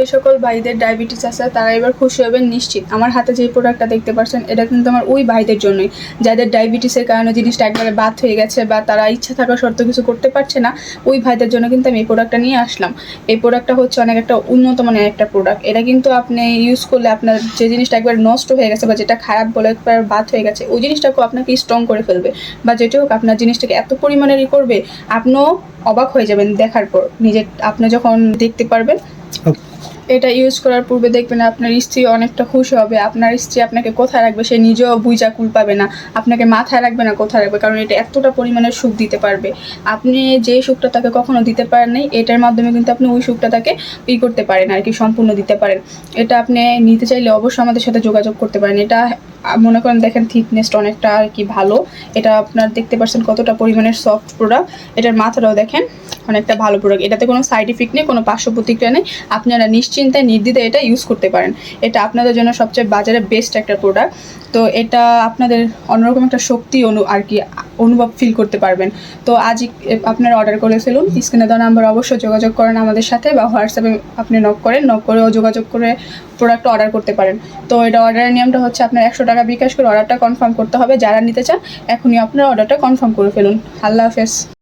যে সকল ভাইদের ডায়াবেটিস আছে, তারা এবার খুশি হবেন নিশ্চিত। আমার হাতে যে প্রোডাক্টটা দেখতে পাচ্ছেন, এটা কিন্তু আমার ওই ভাইদের জন্যই। যাদের ডায়াবেটিসের কারণে জিনিসটা একবারে বাদ হয়ে গেছে বা তারা ইচ্ছা থাকা সত্ত্বেও কিছু করতে পারছে না, ওই ভাইদের জন্য কিন্তু আমি এই প্রোডাক্টটা নিয়ে আসলাম। এই প্রোডাক্টটা হচ্ছে অনেক একটা উন্নত মানের একটা প্রোডাক্ট এটা কিন্তু আপনি ইউজ করলে আপনার যে জিনিসটা একবার নষ্ট হয়ে গেছে বা যেটা খারাপ বলে একবার বাদ হয়ে গেছে, ওই জিনিসটাকেও আপনাকে স্ট্রং করে ফেলবে। বা যেটা হোক, আপনার জিনিসটাকে এত পরিমাণেরই করবে, আপনিও অবাক হয়ে যাবেন দেখার পর। নিজের আপনি যখন দেখতে পারবেন এটা ইউজ করার পূর্বে দেখবেন আপনার স্ত্রী অনেকটা খুশি হবে। আপনার স্ত্রী আপনাকে কোথায় রাখবে সে নিজেও বুঝা কুল পাবে না। আপনাকে মাথায় রাখবে না কোথায় রাখবে, কারণ এটা এতটা পরিমাণের সুখ দিতে পারবে। আপনি যে সুখটা তাকে কখনো দিতে পারেন নাই, এটার মাধ্যমে কিন্তু আপনি ওই সুখটা তাকে ই করতে পারেন আর কি, সম্পূর্ণ দিতে পারেন। এটা আপনি নিতে চাইলে অবশ্যই আমাদের সাথে যোগাযোগ করতে পারেন। এটা মনে করেন দেখেন থিকনেসটা অনেকটা আর কি ভালো। এটা আপনার দেখতে পাচ্ছেন কতটা পরিমাণের সফট প্রোডাক্ট এটার মাথাটাও দেখেন। অনেকটা ভালো প্রোডাক্ট এটাতে কোনো সাইড ইফেক্ট নেই, কোনো পার্শ্ব প্রতিক্রিয়া নেই। আপনারা নিশ্চিন্তায়, নির্দ্বিধায় এটা ইউজ করতে পারেন। এটা আপনাদের জন্য সবচেয়ে বাজারে বেস্ট একটা প্রোডাক্ট তো এটা আপনাদের অন্যরকম একটা শক্তি অনু আর কি, অনুভব ফিল করতে পারবেন। তো আজই আপনারা অর্ডার করে ফেলুন। স্ক্রিনে দেওয়া নাম্বার অবশ্যই যোগাযোগ করেন আমাদের সাথে বা হোয়াটসঅ্যাপে আপনি নক করেন। নক করেও যোগাযোগ করে প্রোডাক্টটা অর্ডার করতে পারেন। তো এটা অর্ডারের নিয়মটা হচ্ছে আপনার একশো টাকা বিকাশ করে অর্ডারটা কনফার্ম করতে হবে। যারা নিতে চান, এখনই আপনার অর্ডারটা কনফার্ম করে ফেলুন। আল্লাহ হাফেজ।